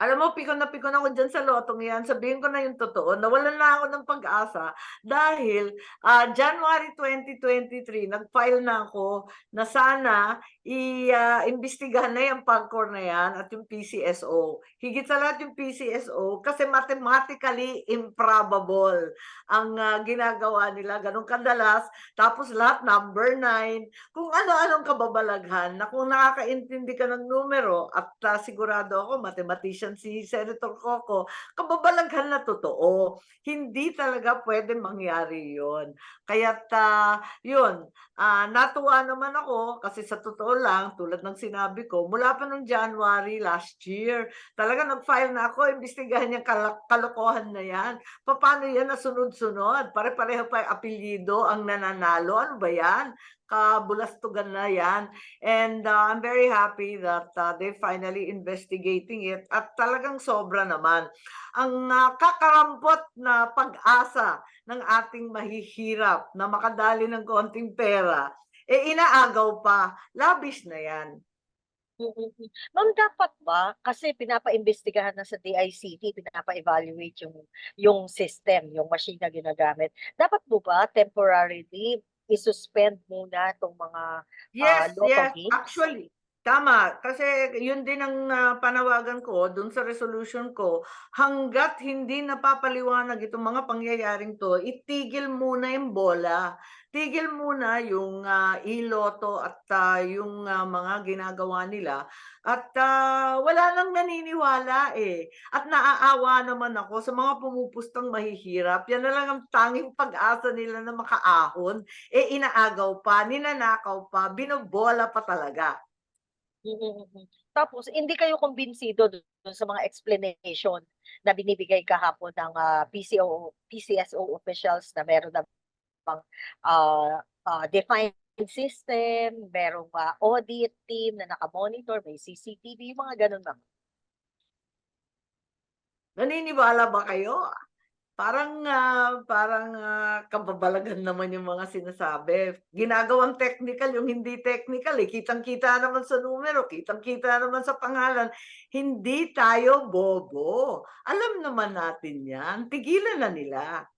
Alam mo pikon na pikon ako diyan sa lotong 'yan, sabihin ko na yung totoo, nawalan na ako ng pag-asa dahil, ah, January 2023 nag-file na ako na sana i ah, imbestigahan na yang PAGCOR na 'yan at yung PCSO. Higit sa lahat yung PCSO kasi mathematically improbable ang, ah, ginagawa nila, gano'n kadalas. Tapos lahat number 9, kung ano-anong kababalaghan na kung nakakaintindi ka ng numero at, ah, sigurado ako mathematician si Senator Coco, kababalaghan na totoo. Hindi talaga puwedeng mangyari 'yun. Kaya't, ah, 'yun, ah, natuwa naman ako kasi sa totoo lang tulad ng sinabi ko, mula pa nung January last year, talagang nag-file na ako imbestigahan yang kala kalokohan na 'yan. Papaano 'yan nasunod-sunod, pare-pareho pa yung apelyido ang nananalo, ano ba 'yan? Kabulastugan na 'yan. And, ah, I'm very happy that, ah, they finally investigating it at talagang sobra naman. Ang nakakarampot na pag-asa ng ating mahihirap na makadali ng konting pera, eh, inaagaw pa, labis na 'yan. Mm, mm. Ma'am dapat ba, kasi pinapaimbestigahan na sa DICT, pinapa-evaluate yung yung system, yung machine na ginagamit. Dapat po ba temporarily i-suspend muna 'tong mga, ah, Yes, lotto yes, games? actually, tama. Kasi yun din ang, ah, panawagan ko dun sa resolution ko, hangga't hindi napapaliwanag itong mga pangyayaring 'to, itigil muna yung bola. Tigil muna yung, ah, iLotto at, ah, yung, ah, mga ginagawa nila at, ah, wala ng naniniwala, eh, at naaawa naman ako sa mga pumupustang mahihirap. Yan na lang ang tanging pag-asa nila na makaahon, eh, inaagaw pa, ninanakaw pa, binobola pa talaga. Mm, mm. Tapos hindi kayo kumbinsido dun sa mga explanation na binibigay kahapon ng, ah, PCOO PCSO officials na meron namang, ah, ah, defined system, merong, ah, audit team na naka-monitor, may CCTV, mga gano'n, ma'am? Naniniwala ba kayo? Parang, ah, parang, ah, kababalaghan naman yung mga sinasabi. Ginagawang technical yung hindi technical, eh, kitang-kita naman sa numero, kitang-kita naman sa pangalan. Hindi tayo bobo, alam naman natin 'yan, tigilan na nila.